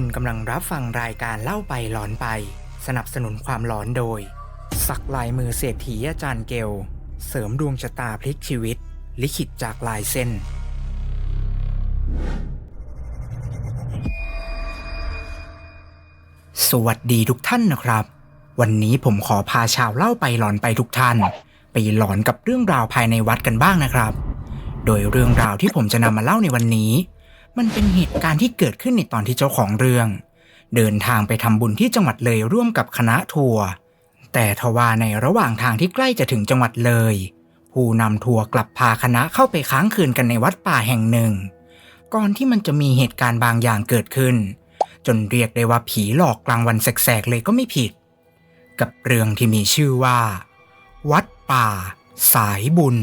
คุณกำลังรับฟังรายการเล่าไปหลอนไป สนับสนุนความหลอนโดย สักลายมือเศรษฐีอาจารย์เกล เสริมดวงชะตาพลิกชีวิต ลิขิตจากลายเส้น สวัสดีทุกท่านนะครับ วันนี้ผมขอพาชาวเล่าไปหลอนไปทุกท่าน ไปหลอนกับเรื่องราวภายในวัดกันบ้างนะครับ โดยเรื่องราวที่ผมจะนำมาเล่าในวันนี้ มันเป็นเหตุการณ์ที่เกิดขึ้นในตอนที่เจ้าของเรื่อง เดินทางไปทำบุญที่จังหวัดเลยร่วมกับคณะทัวร์แต่ทว่าในระหว่างทางที่ใกล้จะถึงจังหวัดเลย ผู้นำทัวร์กลับพาคณะเข้าไปค้างคืนกันในวัดป่าแห่งหนึ่ง ก่อนที่มันจะมีเหตุการณ์บางอย่างเกิดขึ้น จนเรียกได้ว่าผีหลอกกลางวันแสกๆเลยก็ไม่ผิด กับเรื่องที่มีชื่อว่า วัดป่า สายบุญ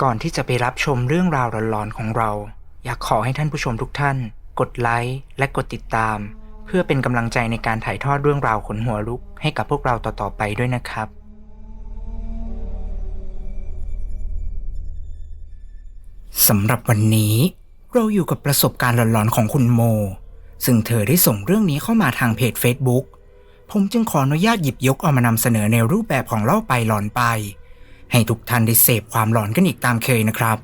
ก่อนที่จะไปรับชมเรื่องราวหลอนๆของเรา อยากขอให้ท่านผู้ชมทุกท่าน กดไลค์และกดติดตาม เพื่อเป็นกำลังใจในการถ่ายทอดเรื่องราวขนหัวลุก ให้กับพวกเราต่อๆไปด้วยนะครับ สำหรับวันนี้ เราอยู่กับประสบการณ์หลอนๆของคุณโม ซึ่งเธอได้ส่งเรื่องนี้เข้ามาทางเพจ Facebook ผมจึงขออนุญาตหยิบยกเอามานำเสนอในรูปแบบของเล่าไปหลอนไป ให้ทุกท่านได้เสพความหลอนกันอีกตามเคยนะครับ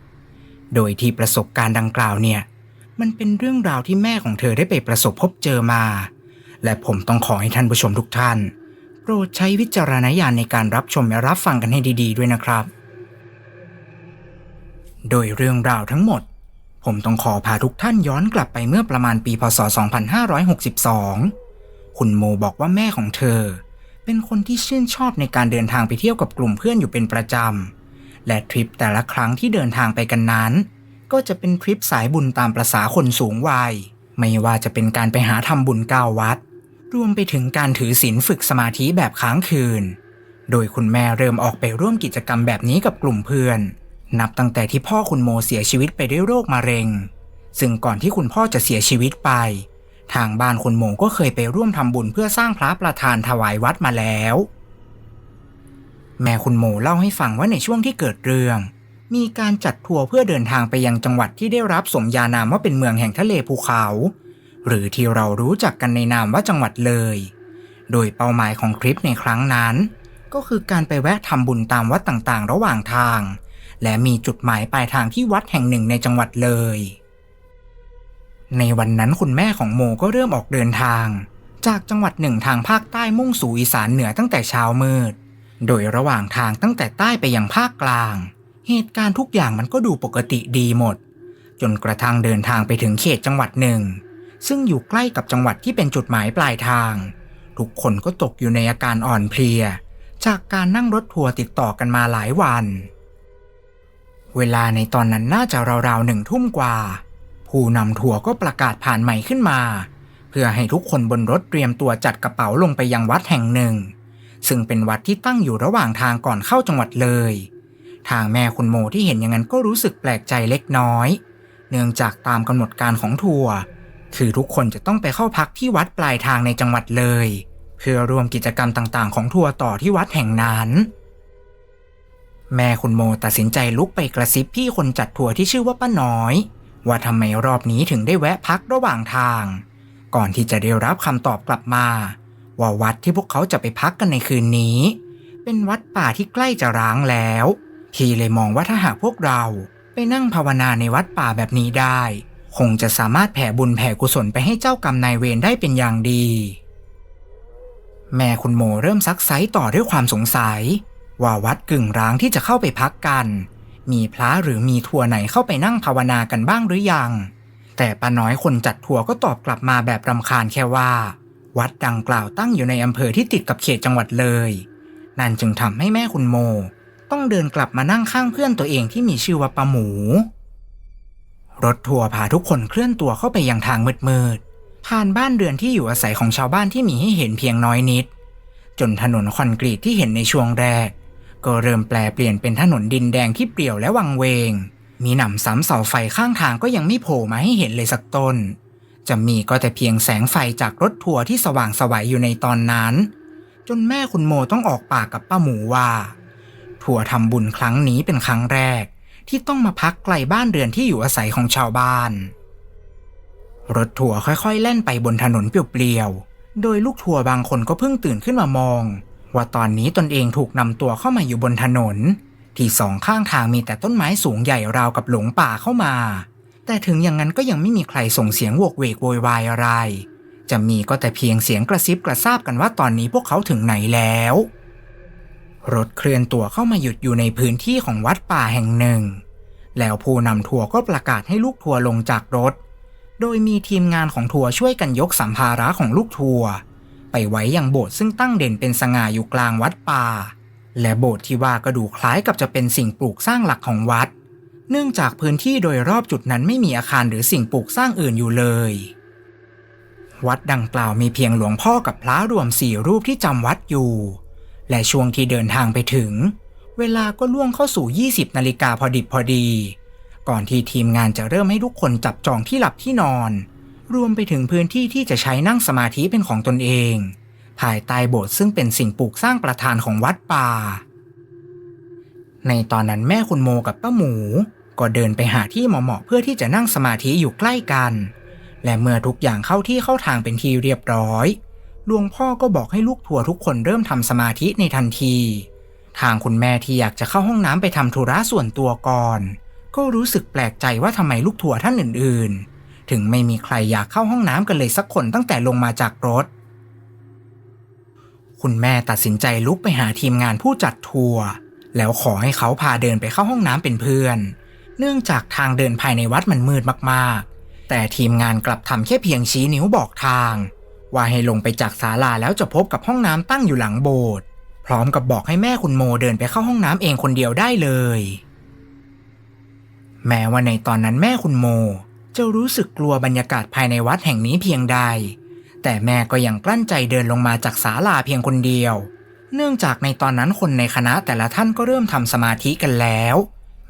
โดยที่ประสบการณ์ดังกล่าวเนี่ย มันเป็นเรื่องราวที่แม่ของเธอได้ไปประสบพบเจอมา และผมต้องขอให้ท่านผู้ชมทุกท่าน โปรดใช้วิจารณญาณในการรับชมและรับฟังกันให้ดี ๆ ด้วยนะครับ โดยเรื่องราวทั้งหมด ผมต้องขอพาทุกท่านย้อนกลับไปเมื่อประมาณปีพศ 2562 คุณโมบอกว่าแม่ของเธอ เป็นคนที่ชื่นชอบในการเดินทางไปเที่ยวกับกลุ่มเพื่อนอยู่เป็นประจำ และทริปแต่ละครั้งที่เดินทางไปกันนั้น ก็จะเป็นทริปสายบุญตามประษาคนสูงวัย ไม่ว่าจะเป็นการไปหาทำบุญเก้าวัด รวมไปถึงการถือศีลฝึกสมาธิแบบค้างคืน โดยคุณแม่เริ่มออกไปร่วมกิจกรรมแบบนี้กับกลุ่มเพื่อน นับตั้งแต่ที่พ่อคุณโมเสียชีวิตไปด้วยโรคมะเร็ง ซึ่งก่อนที่คุณพ่อจะเสียชีวิตไป ทางบ้านคุณโมก็เคยไปร่วมทำบุญเพื่อสร้างพระประธานถวายวัดมาแล้ว แม่คุณโมเล่าให้ฟังว่าในช่วงที่เกิดเรื่อง มีการจัดทัวร์เพื่อเดินทางไปยังจังหวัดที่ได้รับสมญานามว่าเป็นเมืองแห่งทะเลภูเขา หรือที่เรารู้จักกันในนามว่าจังหวัดเลย โดยเป้าหมายของทริปในครั้งนั้น ก็คือการไปแวะทำบุญตามวัดต่างๆ ระหว่างทาง และมีจุดหมายปลายทางที่วัดแห่งหนึ่งในจังหวัดเลย ในวันนั้นคุณแม่ของโมก็เริ่มออกเดินทาง จากจังหวัดหนึ่งทางภาคใต้มุ่งสู่อีสานเหนือตั้งแต่เช้ามืด โดยระหว่างทางตั้งแต่ใต้ไปยังภาคกลาง เหตุการณ์ทุกอย่างมันก็ดูปกติดีหมด จนกระทั่งเดินทางไปถึงเขตจังหวัดหนึ่ง ซึ่งอยู่ใกล้กับจังหวัดที่เป็นจุดหมายปลายทาง ทุกคนก็ตกอยู่ในอาการอ่อนเพลีย จากการนั่งรถทัวร์ติดต่อกันมาหลายวัน เวลาในตอนนั้นน่าจะราวๆหนึ่งทุ่มกว่า ผู้นำทัวร์ก็ประกาศผ่านใหม่ขึ้นมา เพื่อให้ทุกคนบนรถเตรียมตัวจัดกระเป๋าลงไปยังวัดแห่งหนึ่ง ซึ่งเป็นวัดที่ตั้งอยู่ระหว่างทางก่อนเข้าจังหวัดเลย ทางแม่คุณโมที่เห็นอย่างนั้นก็รู้สึกแปลกใจเล็กน้อย เนื่องจากตามกำหนดการของทัวร์คือทุกคนจะต้องไปเข้าพักที่วัดปลายทางในจังหวัดเลย เพื่อร่วมกิจกรรมต่างๆ ของทัวร์ต่อที่วัดแห่งนั้นแม่คุณโมตัดสินใจลุกไปกระซิบพี่คนจัดทัวร์ที่ชื่อว่าป้าน้อย ว่าทำไมรอบนี้ถึงได้แวะพักระหว่างทาง ก่อนที่จะได้รับคำตอบกลับมา ว่าวัดที่พวกเขาจะไปพักกันในคืนนี้ เป็นวัดป่าที่ใกล้จะร้างแล้วพี่เลยมองว่าถ้าหากพวกเราไปนั่งภาวนาในวัดป่าแบบนี้ได้ คงจะสามารถแผ่บุญแผ่กุศลไปให้เจ้ากรรมนายเวรได้เป็นอย่างดี แม่คุณโมเริ่มซักไซต่อด้วยความสงสัย ว่าวัดกึ่งร้างที่จะเข้าไปพักกัน มีพระหรือมีทัวร์ไหนเข้าไปนั่งภาวนากันบ้างหรือยัง แต่ป้าน้อยคนจัดทัวร์ก็ตอบกลับมาแบบรำคาญแค่ว่า วัดดังกล่าวตั้งอยู่ในอำเภอที่ติดกับเขตจังหวัดเลย นั่นจึงทำให้แม่คุณโม ต้องเดินกลับมานั่งข้างเพื่อนตัวเองที่มีชื่อว่าป้าหมู รถทัวร์พาทุกคนเคลื่อนตัวเข้าไปยังทางมืดๆผ่านบ้านเรือนที่อยู่อาศัยของชาวบ้านที่มีให้เห็นเพียงน้อยนิด จนถนนคอนกรีตที่เห็นในช่วงแรก ก็เริ่มแปลเปลี่ยนเป็นถนนดินแดงที่เปลี่ยวและวังเวง มีหนำซ้ำเสาไฟข้างทางก็ยังไม่โผล่มาให้เห็นเลยสักต้น จะมีก็แต่เพียงแสงไฟจากรถทัวร์ที่สว่างสวัยอยู่ในตอนนั้น จนแม่คุณโมต้องออกปากกับป้าหมูว่าทัวร์ทำบุญครั้งนี้เป็นครั้งแรก ที่ต้องมาพักไกลบ้านเรือนที่อยู่อาศัยของชาวบ้าน รถทัวร์ค่อยๆ แล่นไปบนถนนเปลี่ยวๆโดยลูกทัวร์บางคนก็เพิ่งตื่นขึ้นมามอง ว่าตอนนี้ตนเองถูกนำตัวเข้ามาอยู่บนถนน ที่สองข้างทางมีแต่ต้นไม้สูงใหญ่ราวกับหลงป่าเข้ามา แต่ถึงอย่างนั้นก็ยังไม่มีใครส่งเสียงโวกเวกโวยวายอะไร จะมีก็แต่เพียงเสียงกระซิบกระซาบกันว่าตอนนี้พวกเขาถึงไหนแล้ว รถเคลื่อนตัวเข้ามาหยุดอยู่ในพื้นที่ของวัดป่าแห่งหนึ่ง แล้วผู้นำทัวร์ก็ประกาศให้ลูกทัวร์ลงจากรถ โดยมีทีมงานของทัวร์ช่วยกันยกสัมภาระของลูกทัวร์ ไปไว้ยังโบสถ์ซึ่งตั้งเด่นเป็นสง่าอยู่กลางวัดป่า และโบสถ์ที่ว่าก็ดูคล้ายกับจะเป็นสิ่งปลูกสร้างหลักของวัด เนื่องจากพื้นที่โดยรอบจุดนั้นไม่มีอาคารหรือสิ่งปลูกสร้างอื่นอยู่เลย วัดดังกล่าวมีเพียงหลวงพ่อกับพระรวมสี่รูปที่จำวัดอยู่ และช่วงที่เดินทางไปถึง เวลาก็ล่วงเข้าสู่ 20นาฬิกาพอดิบพอดี ก่อนที่ทีมงานจะเริ่มให้ทุกคนจับจองที่หลับที่นอน รวมไปถึงพื้นที่ที่จะใช้นั่งสมาธิเป็นของตนเอง ภายใต้โบสถ์ซึ่งเป็นสิ่งปลูกสร้างประธานของวัดป่า ในตอนนั้นแม่คุณโมกับป้าหมู ก็เดินไปหาที่เหมาะๆเพื่อที่จะนั่งสมาธิอยู่ใกล้กัน และเมื่อทุกอย่างเข้าที่เข้าทางเป็นทีเรียบร้อยหลวงพ่อก็บอกให้ลูกทัวร์ทุกคนเริ่มทำสมาธิในทันที ทางคุณแม่ที่อยากจะเข้าห้องน้ำไปทำธุระส่วนตัวก่อน ก็รู้สึกแปลกใจว่าทำไมลูกทัวร์ท่านอื่นๆ ถึงไม่มีใครอยากเข้าห้องน้ำกันเลยสักคนตั้งแต่ลงมาจากรถ คุณแม่ตัดสินใจลุกไปหาทีมงานผู้จัดทัวร์แล้วขอให้เขาพาเดินไปเข้าห้องน้ำเป็นเพื่อน เนื่องจากทางเดินภายในวัดมันมืดมากๆ แต่ทีมงานกลับทำแค่เพียงชี้นิ้วบอกทาง ว่าให้ลงไปจากศาลาแล้วจะพบกับห้องน้ำตั้งอยู่หลังโบสถ์พร้อมกับบอกให้แม่คุณโมเดินไปเข้าห้องน้ำเองคนเดียวได้เลย แม้ว่าในตอนนั้นแม่คุณโม จะรู้สึกกลัวบรรยากาศภายในวัดแห่งนี้เพียงใด แต่แม่ก็ยังกลั้นใจเดินลงมาจากศาลาเพียงคนเดียว เนื่องจากในตอนนั้นคนในคณะแต่ละท่านก็เริ่มทำสมาธิกันแล้ว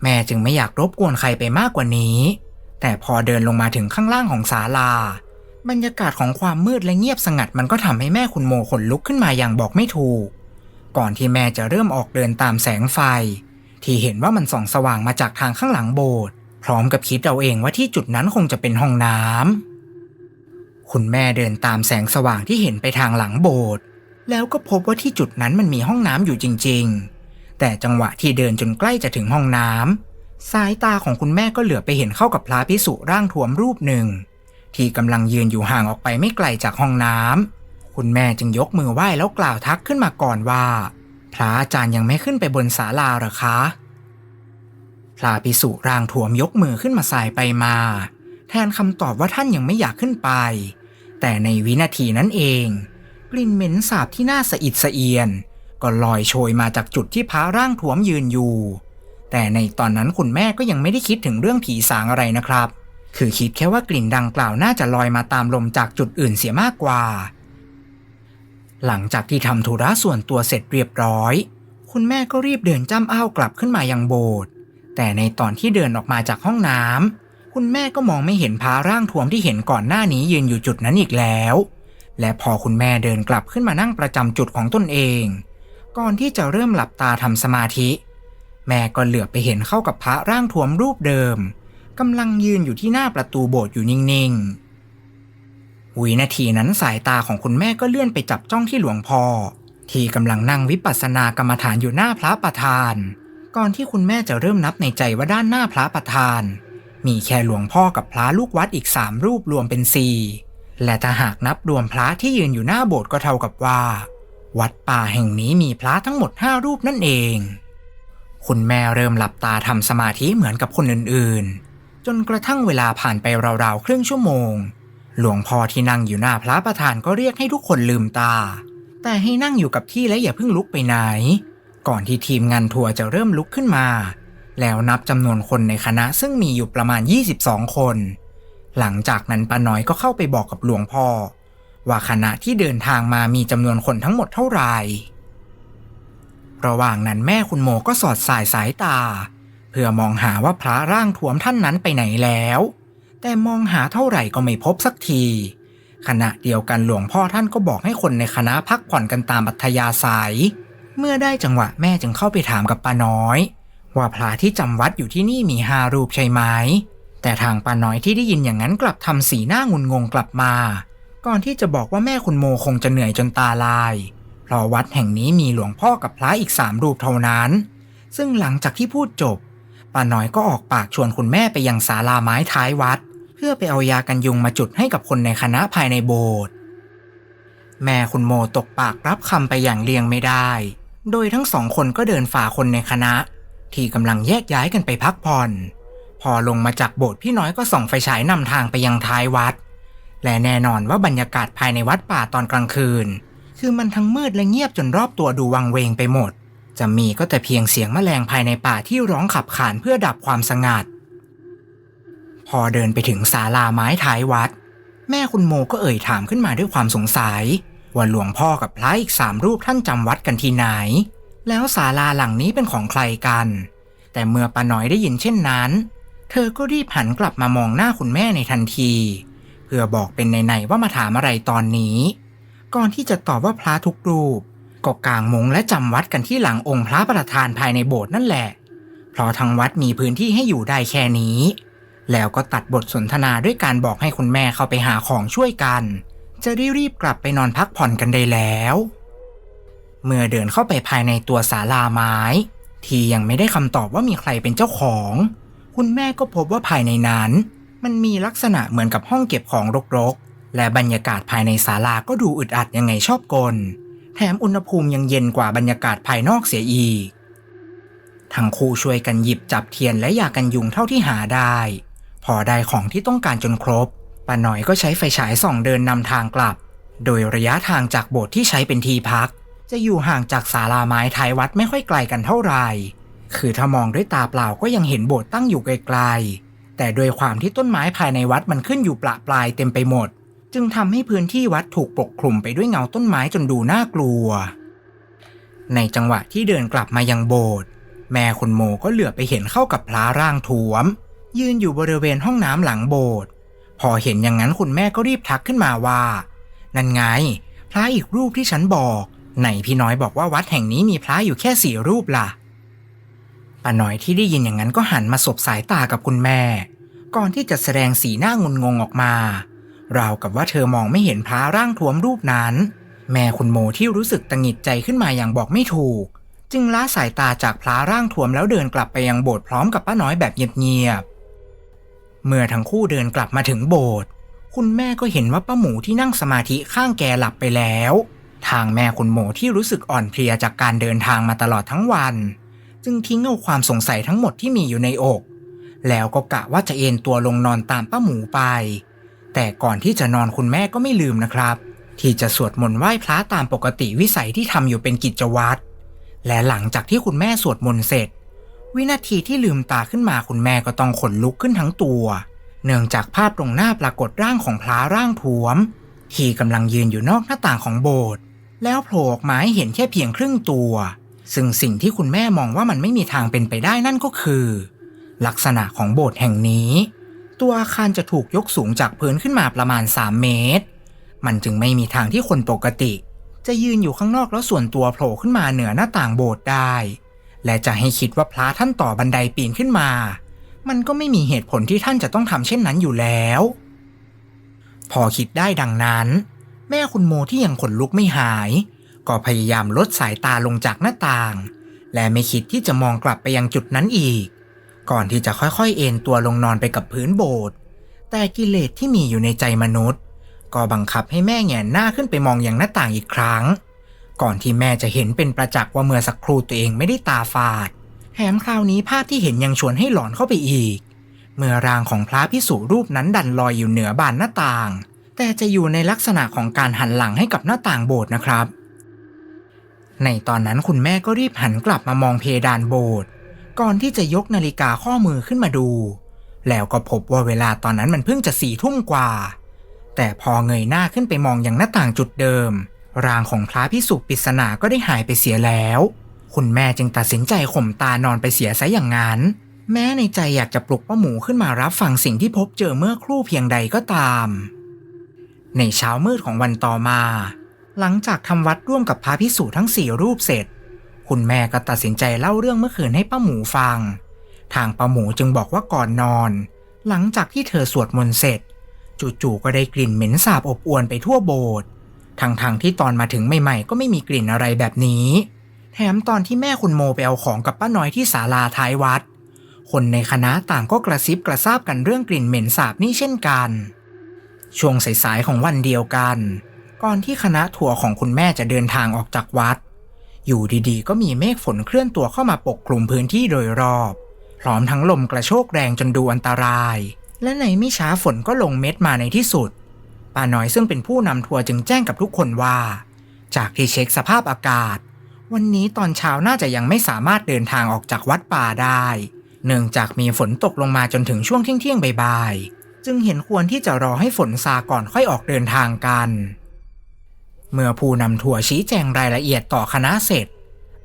แม่จึงไม่อยากรบกวนใครไปมากกว่านี้ แต่พอเดินลงมาถึงข้างล่างของศาลา บรรยากาศของความมืดและเงียบสงัดมันก็ทำให้แม่คุณโมขนลุกขึ้นมาอย่างบอกไม่ถูก ก่อนที่แม่จะเริ่มออกเดินตามแสงไฟ ที่เห็นว่ามันส่องสว่างมาจากทางข้างหลังโบสถ์ พร้อมกับคิดเอาเองว่าที่จุดนั้นคงจะเป็นห้องน้ำคุณแม่เดินตามแสงสว่างที่เห็นไปทางหลังโบสถ์แล้วก็พบว่าที่จุดนั้นมันมีห้องน้ำอยู่จริง ๆ แต่จังหวะที่เดินจนใกล้จะถึงห้องน้ำสายตาของคุณแม่ก็เหลือไปเห็นเข้ากับพระพิสุร่างทวมรูปหนึ่ง ที่กำลังยืนอยู่ห่างออกไปไม่ไกลจากห้องน้ำคุณแม่จึงยกมือไหว้แล้วกล่าวทักขึ้นมาก่อนว่า พระอาจารย์ยังไม่ขึ้นไปบนศาลาหรอคะ พระพิสุร่างทวมยกมือขึ้นมาสายไปมา แทนคำตอบว่าท่านยังไม่อยากขึ้นไป แต่ในวินาทีนั้นเอง กลิ่นเหม็นสาบที่น่าสะอิดสะเอียน ก็ลอยโชยมาจากจุดที่พระร่างทวมยืนอยู่ แต่ในตอนนั้นคุณแม่ก็ยังไม่ได้คิดถึงเรื่องผีสางอะไรนะครับ คือคิดแค่ว่ากลิ่นดังกล่าวน่าจะลอยมาตามลมจากจุดอื่นเสียมากกว่า หลังจากที่ทำธุระส่วนตัวเสร็จเรียบร้อย คุณแม่ก็รีบเดินจ้ำอ้าวกลับขึ้นมายังโบสถ์ แต่ในตอนที่เดินออกมาจากห้องน้ำคุณแม่ก็มองไม่เห็นพาร่างทวมที่เห็นก่อนหน้านี้ยืนอยู่จุดนั้นอีกแล้ว และพอคุณแม่เดินกลับขึ้นมานั่งประจำจุดของตนเอง ก่อนที่จะเริ่มหลับตาทำสมาธิ แม่ก็เหลือบไปเห็นเข้ากับพระร่างทวมรูปเดิมกำลังยืนอยู่ที่หน้าประตูโบสถ์อยู่นิ่งๆวินาทีนั้นสายตาของคุณแม่ก็เลื่อนไปจับจ้องที่หลวงพ่อที่กำลังนั่งวิปัสสนากรรมฐานอยู่หน้าพระประธาน ก่อนที่คุณแม่จะเริ่มนับในใจว่าด้านหน้าพระประธาน มีแค่หลวงพ่อกับพระลูกวัดอีกสามรูปรวมเป็นสี่และถ้าหากนับรวมพระที่ยืนอยู่หน้าโบสถ์ก็เท่ากับว่า วัดป่าแห่งนี้มีพระทั้งหมดห้ารูปนั่นเอง คุณแม่เริ่มหลับตาทำสมาธิเหมือนกับคนอื่นๆ จนกระทั่งเวลาผ่านไปราวๆ ครึ่งชั่วโมง หลวงพ่อที่นั่งอยู่หน้าพระประธานก็เรียกให้ทุกคนลืมตา แต่ให้นั่งอยู่กับที่และอย่าเพิ่งลุกไปไหน ก่อนที่ทีมงานทัวร์จะเริ่มลุกขึ้นมา แล้วนับจำนวนคนในคณะซึ่งมีอยู่ประมาณ 22 คน หลังจากนั้นป้าน้อยก็เข้าไปบอกกับหลวงพ่อ ว่าคณะที่เดินทางมามีจำนวนคนทั้งหมดเท่าไหร่ระหว่างนั้นแม่คุณโมก็สอดสายสายตา เพื่อมองหาว่าพระร่างทวมท่านนั้นไปไหนแล้ว แต่มองหาเท่าไหร่ก็ไม่พบสักที ขณะเดียวกันหลวงพ่อท่านก็บอกให้คนในคณะพักผ่อนกันตามอัธยาศัย เมื่อได้จังหวะแม่จึงเข้าไปถามกับป้าน้อย ว่าพระที่จำวัดอยู่ที่นี่มีห้ารูปใช่ไหมแต่ทางป้าน้อยที่ได้ยินอย่างนั้นกลับทำสีหน้างุนงงกลับมา ก่อนที่จะบอกว่าแม่คุณโมคงจะเหนื่อยจนตาลาย เพราะวัดแห่งนี้มีหลวงพ่อกับพระอีกสามรูปเท่านั้น ซึ่งหลังจากที่พูดจบป้าน้อยก็ออกปากชวนคุณแม่ไปยังศาลาไม้ท้ายวัด เพื่อไปเอายากันยุงมาจุดให้กับคนในคณะภายในโบสถ์แม่คุณโมตกปากรับคำไปอย่างเลียงไม่ได้ โดยทั้งสองคนก็เดินฝ่าคนในคณะ ที่กำลังแยกย้ายกันไปพักผ่อน พอลงมาจากโบสถ์พี่น้อยก็ส่องไฟฉายนำทางไปยังท้ายวัด และแน่นอนว่าบรรยากาศภายในวัดป่าตอนกลางคืน คือมันทั้งมืดและเงียบจนรอบตัวดูวังเวงไปหมด จะมีก็แต่เพียงเสียงแมลงภายในป่าที่ร้องขับขานเพื่อดับความสงัด พอเดินไปถึงศาลาไม้ท้ายวัด แม่คุณโมก็เอ่ยถามขึ้นมาด้วยความสงสัย ว่าหลวงพ่อกับพระอีกสามรูปท่านจำวัดกันที่ไหน แล้วศาลาหลังนี้เป็นของใครกัน แต่เมื่อป้าน้อยได้ยินเช่นนั้น เธอก็รีบหันกลับมามองหน้าคุณแม่ในทันที เพื่อบอกเป็นในๆว่ามาถามอะไรตอนนี้ ก่อนที่จะตอบว่าพระทุกรูปก็กางมงและจำวัดกันที่หลังองค์พระประธานภายในโบสถ์นั่นแหละ เพราะทางวัดมีพื้นที่ให้อยู่ได้แค่นี้ แล้วก็ตัดบทสนทนาด้วยการบอกให้คุณแม่เข้าไปหาของช่วยกัน จะได้รีบกลับไปนอนพักผ่อนกันได้แล้ว เมื่อเดินเข้าไปภายในตัวศาลาไม้ ที่ยังไม่ได้คำตอบว่ามีใครเป็นเจ้าของ คุณแม่ก็พบว่าภายในนั้น มันมีลักษณะเหมือนกับห้องเก็บของรกๆ และบรรยากาศภายในศาลาก็ดูอึดอัดยังไงชอบกล แถมอุณหภูมิยังเย็นกว่าบรรยากาศภายนอกเสียอีก ทั้งคู่ช่วยกันหยิบจับเทียนและยากันยุงเท่าที่หาได้ พอได้ของที่ต้องการจนครบ ป้าหน่อยก็ใช้ไฟฉายส่องเดินนำทางกลับ โดยระยะทางจากโบสถ์ที่ใช้เป็นที่พัก จะอยู่ห่างจากศาลาไม้ท้ายวัดไม่ค่อยไกลกันเท่าไหร่ คือถ้ามองด้วยตาเปล่าก็ยังเห็นโบสถ์ตั้งอยู่ไกลๆ แต่โดยความที่ต้นไม้ภายในวัดมันขึ้นอยู่ปละปลายเต็มไปหมด จึงทำให้พื้นที่วัดถูกปกคลุมไปด้วยเงาต้นไม้จนดูน่ากลัว ในจังหวะที่เดินกลับมายังโบสถ์แม่คุณโมก็เหลือบไปเห็นเข้ากับพระร่างทวม ยืนอยู่บริเวณห้องน้ำหลังโบสถ์ พอเห็นอย่างนั้นคุณแม่ก็รีบทักขึ้นมาว่า นั่นไง พระอีกรูปที่ฉันบอกไหนพี่น้อยบอกว่าวัดแห่งนี้มีพระอยู่แค่สี่รูปล่ะป้าน้อยที่ได้ยินอย่างนั้นก็หันมาสบสายตากับคุณแม่ ก่อนที่จะแสดงสีหน้างุนงงออกมา ราวกับว่าเธอมองไม่เห็นพระร่างทวมรูปนั้น แม่คุณโมที่รู้สึกตังหงิดใจขึ้นมาอย่างบอกไม่ถูก จึงละสายตาจากพระร่างทวมแล้วเดินกลับไปยังโบสถ์พร้อมกับป้าน้อยแบบเงียบๆ เมื่อทั้งคู่เดินกลับมาถึงโบสถ์คุณแม่ก็เห็นว่าป้าหมูที่นั่งสมาธิข้างแกหลับไปแล้ว ทางแม่คุณโมที่รู้สึกอ่อนเพลียจากการเดินทางมาตลอดทั้งวัน จึงทิ้งเอาความสงสัยทั้งหมดที่มีอยู่ในอก แล้วก็กะว่าจะเอนตัวลงนอนตามป้าหมูไป แต่ก่อนที่จะนอนคุณแม่ก็ไม่ลืมนะครับ ที่จะสวดมนต์ไหว้พระตามปกติวิสัยที่ทำอยู่เป็นกิจวัตรและหลังจากที่คุณแม่สวดมนต์เสร็จ วินาทีที่ลืมตาขึ้นมาคุณแม่ก็ต้องขนลุกขึ้นทั้งตัว เนื่องจากภาพตรงหน้าปรากฏร่างของพระร่างทวม ที่กำลังยืนอยู่นอกหน้าต่างของโบสถ์แล้วโผล่ออกมาให้เห็นแค่เพียงครึ่งตัว ซึ่งสิ่งที่คุณแม่มองว่ามันไม่มีทางเป็นไปได้นั่นก็คือ ลักษณะของโบสถ์แห่งนี้ ตัวอาคารจะถูกยกสูงจากพื้นขึ้นมาประมาณ 3 เมตร มันจึงไม่มีทางที่คนปกติ จะยืนอยู่ข้างนอกแล้วส่วนตัวโผล่ขึ้นมาเหนือหน้าต่างโบสถ์ได้ และจะให้คิดว่าพระท่านต่อบันไดปีนขึ้นมา มันก็ไม่มีเหตุผลที่ท่านจะต้องทำเช่นนั้นอยู่แล้ว พอคิดได้ดังนั้น แม่คุณโมที่ยังขนลุกไม่หาย ก็พยายามลดสายตาลงจากหน้าต่าง และไม่คิดที่จะมองกลับไปยังจุดนั้นอีก ก่อนที่จะค่อยๆ เอนตัวลงนอนไปกับพื้นโบสถ์แต่กิเลสที่มีอยู่ในใจมนุษย์ ก็บังคับให้แม่แงนหน้าขึ้นไปมองอย่างหน้าต่างอีกครั้ง ก่อนที่แม่จะเห็นเป็นประจักษ์ว่าเมื่อสักครู่ตัวเองไม่ได้ตาฝาด แถมคราวนี้ภาพที่เห็นยังชวนให้หลอนเข้าไปอีก เมื่อร่างของพระพิสุรูปนั้นดันลอยอยู่เหนือบานหน้าต่าง แต่จะอยู่ในลักษณะของการหันหลังให้กับหน้าต่างโบสถ์นะครับ ในตอนนั้นคุณแม่ก็รีบหันกลับมามองเพดานโบสถ์ก่อนที่จะยกนาฬิกาข้อมือขึ้นมาดู แล้วก็พบว่าเวลาตอนนั้นมันเพิ่งจะสี่ทุ่มกว่า แต่พอเงยหน้าขึ้นไปมองอย่างหน้าต่างจุดเดิม ร่างของพระพิสุปริศนาก็ได้หายไปเสียแล้ว คุณแม่จึงตัดสินใจข่มตานอนไปเสียซะอย่างนั้น แม้ในใจอยากจะปลุกป้าหมูขึ้นมารับฟังสิ่งที่พบเจอเมื่อครู่เพียงใดก็ตาม ในเช้ามืดของวันต่อมา หลังจากทำวัดร่วมกับพระพิสุทั้งสี่รูปเสร็จ คุณแม่ก็ตัดสินใจเล่าเรื่องเมื่อคืนให้ป้าหมูฟัง ทางป้าหมูจึงบอกว่าก่อนนอน หลังจากที่เธอสวดมนต์เสร็จ จู่ๆก็ได้กลิ่นเหม็นสาบอบอวนไปทั่วโบสถ์ ทั้งๆทที่ตอนมาถึงใหม่ๆ ก็ไม่มีกลิ่นอะไรแบบนี้ แถมตอนที่แม่คุณโมไปเอาของกับป้าน้อยที่ศาลาท้ายวัด คนในคณะต่างก็กระซิบกระซาบกันเรื่องกลิ่นเหม็นสาบนี่เช่นกัน ช่วงสายๆของวันเดียวกัน ก่อนที่คณะทัวร์ของคุณแม่จะเดินทางออกจากวัด อยู่ดีๆ ก็มีเมฆฝนเคลื่อนตัวเข้ามาปกคลุมพื้นที่โดยรอบ พร้อมทั้งลมกระโชกแรงจนดูอันตราย และในไม่ช้าฝนก็ลงเม็ดมาในที่สุด ป้าน้อยซึ่งเป็นผู้นำทัวร์จึงแจ้งกับทุกคนว่า จากที่เช็คสภาพอากาศ วันนี้ตอนเช้าน่าจะยังไม่สามารถเดินทางออกจากวัดป่าได้ เนื่องจากมีฝนตกลงมาจนถึงช่วงเที่ยงๆบ่ายๆจึงเห็นควรที่จะรอให้ฝนซาก่อนค่อยออกเดินทางกัน เมื่อผู้นำทัวร์ชี้แจงรายละเอียดต่อคณะเสร็จ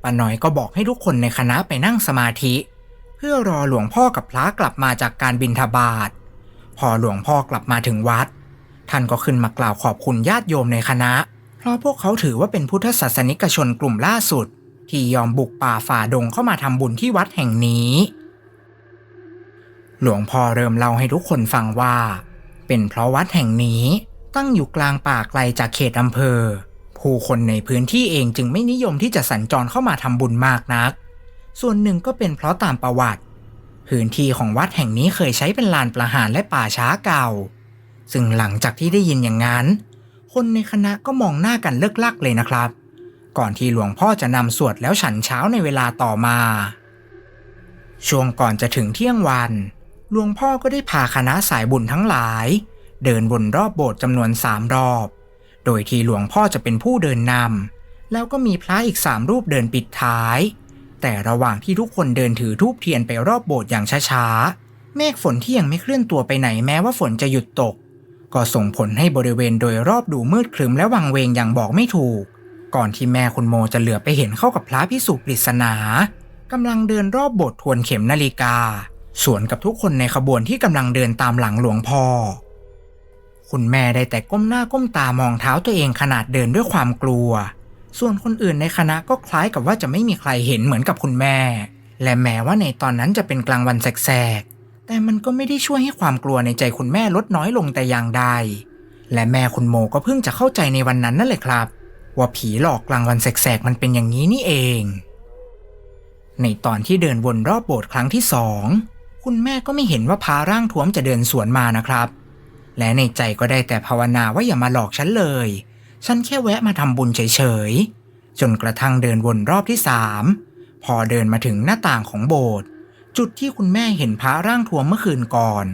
ป้าน้อยก็บอกให้ทุกคนในคณะไปนั่งสมาธิ เพื่อรอหลวงพ่อกับพระกลับมาจากการบินทบาทพอหลวงพ่อกลับมาถึงวัด ท่านก็ขึ้นมากล่าวขอบคุณญาติโยมในคณะ เพราะพวกเขาถือว่าเป็นพุทธศาสนิกชนกลุ่มล่าสุด ที่ยอมบุกป่าฝ่าดงเข้ามาทำบุญที่วัดแห่งนี้ หลวงพ่อเริ่มเล่าให้ทุกคนฟังว่า เป็นเพราะวัดแห่งนี้ตั้งอยู่กลางป่าไกลจากเขตอำเภอ ผู้คนในพื้นที่เองจึงไม่นิยมที่จะสัญจรเข้ามาทำบุญมากนัก ส่วนหนึ่งก็เป็นเพราะตามประวัติ พื้นที่ของวัดแห่งนี้เคยใช้เป็นลานประหารและป่าช้าเก่า ซึ่งหลังจากที่ได้ยินอย่างนั้น คนในคณะก็มองหน้ากันเลิกลักเลยนะครับ ก่อนที่หลวงพ่อจะนำสวดแล้วฉันเช้าในเวลาต่อมา ช่วงก่อนจะถึงเที่ยงวัน หลวงพ่อก็ได้พาคณะสายบุญทั้งหลาย เดินวนรอบโบสถ์จำนวนสามรอบ โดยที่หลวงพ่อจะเป็นผู้เดินนำแล้วก็มีพระอีกสามรูปเดินปิดท้าย แต่ระหว่างที่ทุกคนเดินถือทูบเทียนไปรอบโบสถ์อย่างช้าๆเมฆฝนที่ยังไม่เคลื่อนตัวไปไหนแม้ว่าฝนจะหยุดตก ก็ส่งผลให้บริเวณโดยรอบดูมืดครึมและวังเวงอย่างบอกไม่ถูก ก่อนที่แม่คุณโมจะเหลือไปเห็นเข้ากับพระพิสุปริศนากำลังเดินรอบบสถ์ทวนเข็มนาฬิกา สวนกับทุกคนในขบวนที่กำลังเดินตามหลังหลวงพ่อ คุณแม่ได้แต่ก้มหน้าก้มตามองเท้าตัวเองขนาดเดินด้วยความกลัว ส่วนคนอื่นในคณะก็คล้ายกับว่าจะไม่มีใครเห็นเหมือนกับคุณแม่ และแม้ว่าในตอนนั้นจะเป็นกลางวันแสก แต่มันก็ไม่ได้ช่วยให้ความกลัวในใจคุณแม่ลดน้อยลงแต่อย่างใด และแม่คุณโมก็เพิ่งจะเข้าใจในวันนั้นนั่นแหละครับ ว่าผีหลอกกลางวันแสกๆมันเป็นอย่างนี้นี่เอง ในตอนที่เดินวนรอบโบสถ์ครั้งที่สองคุณแม่ก็ไม่เห็นว่าพาร่างท้วมจะเดินสวนมานะครับ และในใจก็ได้แต่ภาวนาว่าอย่ามาหลอกฉันเลย ฉันแค่แวะมาทำบุญเฉยๆ จนกระทั่งเดินวนรอบที่สามพอเดินมาถึงหน้าต่างของโบสถ์ จุดที่คุณแม่เห็นพระร่างทวมเมื่อคืนก่อน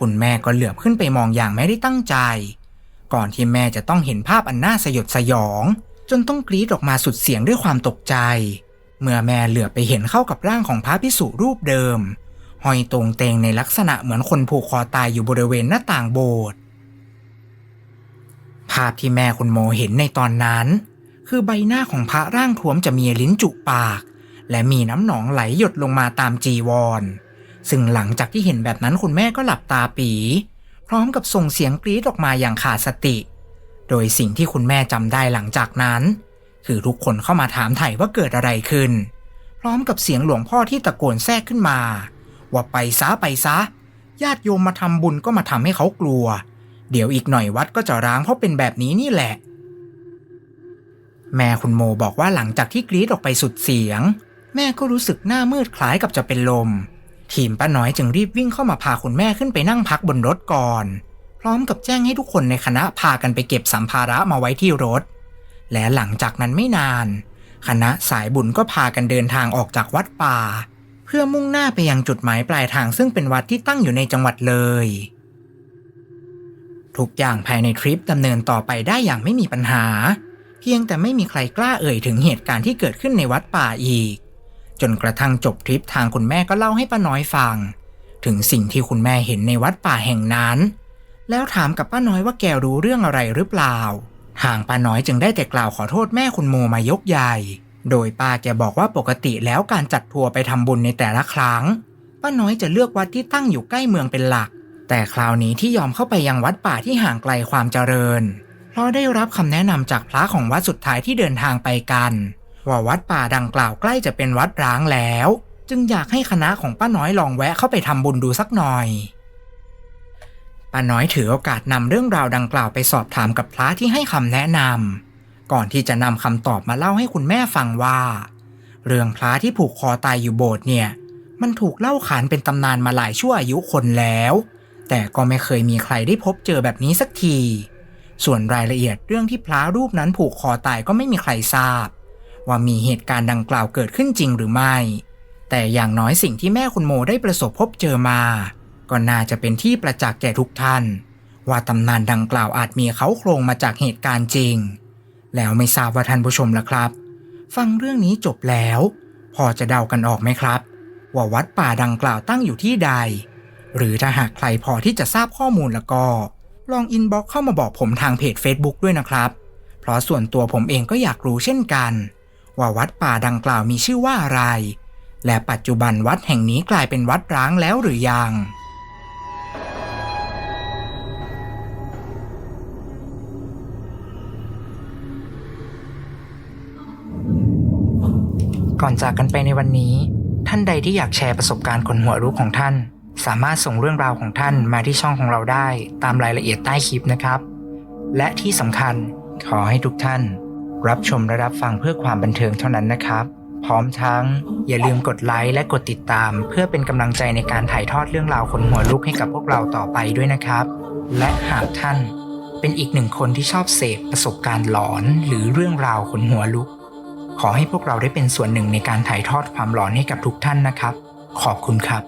คุณแม่ก็เหลือบขึ้นไปมองอย่างไม่ได้ตั้งใจ ก่อนที่แม่จะต้องเห็นภาพอันน่าสยดสยอง จนต้องกรีดออกมาสุดเสียงด้วยความตกใจ เมื่อแม่เหลือบไปเห็นเข้ากับร่างของพระพิสุรูปเดิมห้อยตรงเตงในลักษณะเหมือนคนผูกคอตายอยู่บริเวณหน้าต่างโบสถ์ภาพที่แม่คุณโมเห็นในตอนนั้น คือใบหน้าของพระร่างทวมจะมีลิ้นจุปาก และมีน้ำหนองไหลหยดลงมาตามจีวร ซึ่งหลังจากที่เห็นแบบนั้นคุณแม่ก็หลับตาปี พร้อมกับส่งเสียงกรีดออกมาอย่างขาดสติ โดยสิ่งที่คุณแม่จำได้หลังจากนั้น คือทุกคนเข้ามาถามไถ่ว่าเกิดอะไรขึ้น พร้อมกับเสียงหลวงพ่อที่ตะโกนแทรกขึ้นมา ว่าไปซะไปซะ ญาติโยมมาทำบุญก็มาทำให้เขากลัว เดี๋ยวอีกหน่อยวัดก็จะร้างเพราะเป็นแบบนี้นี่แหละแม่คุณโมบอกว่าหลังจากที่กรีดออกไปสุดเสียง แม่ก็รู้สึกหน้ามืดคล้ายกับจะเป็นลม ทีมป้าน้อยจึงรีบวิ่งเข้ามาพาคุณแม่ขึ้นไปนั่งพักบนรถก่อน พร้อมกับแจ้งให้ทุกคนในคณะพากันไปเก็บสัมภาระมาไว้ที่รถ และหลังจากนั้นไม่นาน คณะสายบุญก็พากันเดินทางออกจากวัดป่า เพื่อมุ่งหน้าไปยังจุดหมายปลายทางซึ่งเป็นวัดที่ตั้งอยู่ในจังหวัดเลย ทุกอย่างภายในทริปดำเนินต่อไปได้อย่างไม่มีปัญหา เพียงแต่ไม่มีใครกล้าเอ่ยถึงเหตุการณ์ที่เกิดขึ้นในวัดป่าอีก จนกระทั่งจบทริปทางคุณแม่ก็เล่าให้ป้าน้อยฟัง ถึงสิ่งที่คุณแม่เห็นในวัดป่าแห่งนั้น แล้วถามกับป้าน้อยว่าแกรู้เรื่องอะไรหรือเปล่า ทางป้าน้อยจึงได้แต่กล่าวขอโทษแม่คุณโมมายกใหญ่ โดยป้าแกบอกว่าปกติแล้วการจัดทัวร์ไปทำบุญในแต่ละครั้ง ป้าน้อยจะเลือกวัดที่ตั้งอยู่ใกล้เมืองเป็นหลัก แต่คราวนี้ที่ยอมเข้าไปยังวัดป่าที่ห่างไกลความเจริญ เพราะได้รับคำแนะนำจากพระของวัดสุดท้ายที่เดินทางไปกัน ว่าวัดป่าดังกล่าวใกล้จะเป็นวัดร้างแล้ว จึงอยากให้คณะของป้าน้อยลองแวะเข้าไปทำบุญดูสักหน่อยป้าน้อยถือโอกาสนำเรื่องราวดังกล่าวไปสอบถามกับพระที่ให้คำแนะนำก่อนที่จะนำคำตอบมาเล่าให้คุณแม่ฟังว่า เรื่องพระที่ผูกคอตายอยู่โบสถ์เนี่ย มันถูกเล่าขานเป็นตำนานมาหลายชั่วอายุคนแล้ว แต่ก็ไม่เคยมีใครได้พบเจอแบบนี้สักที ส่วนรายละเอียดเรื่องที่พระรูปนั้นผูกคอตายก็ไม่มีใครทราบ ว่ามีเหตุการณ์ดังกล่าวเกิดขึ้นจริงหรือไม่ แต่อย่างน้อยสิ่งที่แม่คุณโมได้ประสบพบเจอมา ก็น่าจะเป็นที่ประจักษ์แก่ทุกท่าน ว่าตำนานดังกล่าวอาจมีเขาโครงมาจากเหตุการณ์จริง แล้วไม่ทราบว่าท่านผู้ชมล่ะครับ ฟังเรื่องนี้จบแล้ว พอจะเดากันออกไหมครับ ว่าวัดป่าดังกล่าวตั้งอยู่ที่ใด หรือถ้าหากใครพอที่จะทราบข้อมูลแล้วก็ ลองอินบ็อกเข้ามาบอกผมทางเพจ Facebook ด้วยนะครับ เพราะส่วนตัวผมเองก็อยากรู้เช่นกัน ว่าวัดป่าดังกล่าวมีชื่อว่าอะไร และปัจจุบันวัดแห่งนี้กลายเป็นวัดร้างแล้วหรือยังก่อนจากกันไปในวันนี้ ท่านใดที่อยากแชร์ประสบการณ์คนหัวรู้ของท่าน สามารถส่งเรื่องราวของท่านมาที่ช่องของเราได้ตามรายละเอียดใต้คลิปนะครับ และที่สำคัญขอให้ทุกท่าน รับชมและรับฟังเพื่อความบันเทิงเท่านั้นนะครับ พร้อมทั้ง อย่าลืมกดไลค์และกดติดตาม เพื่อเป็นกำลังใจในการถ่ายทอดเรื่องราวคนหัวลุกให้กับพวกเราต่อไปด้วยนะครับ และหากท่านเป็นอีกหนึ่งคนที่ชอบเสพประสบการณ์หลอนหรือเรื่องราวคนหัวลุก ขอให้พวกเราได้เป็นส่วนหนึ่งในการถ่ายทอดความหลอนให้กับทุกท่านนะครับ ขอบคุณครับ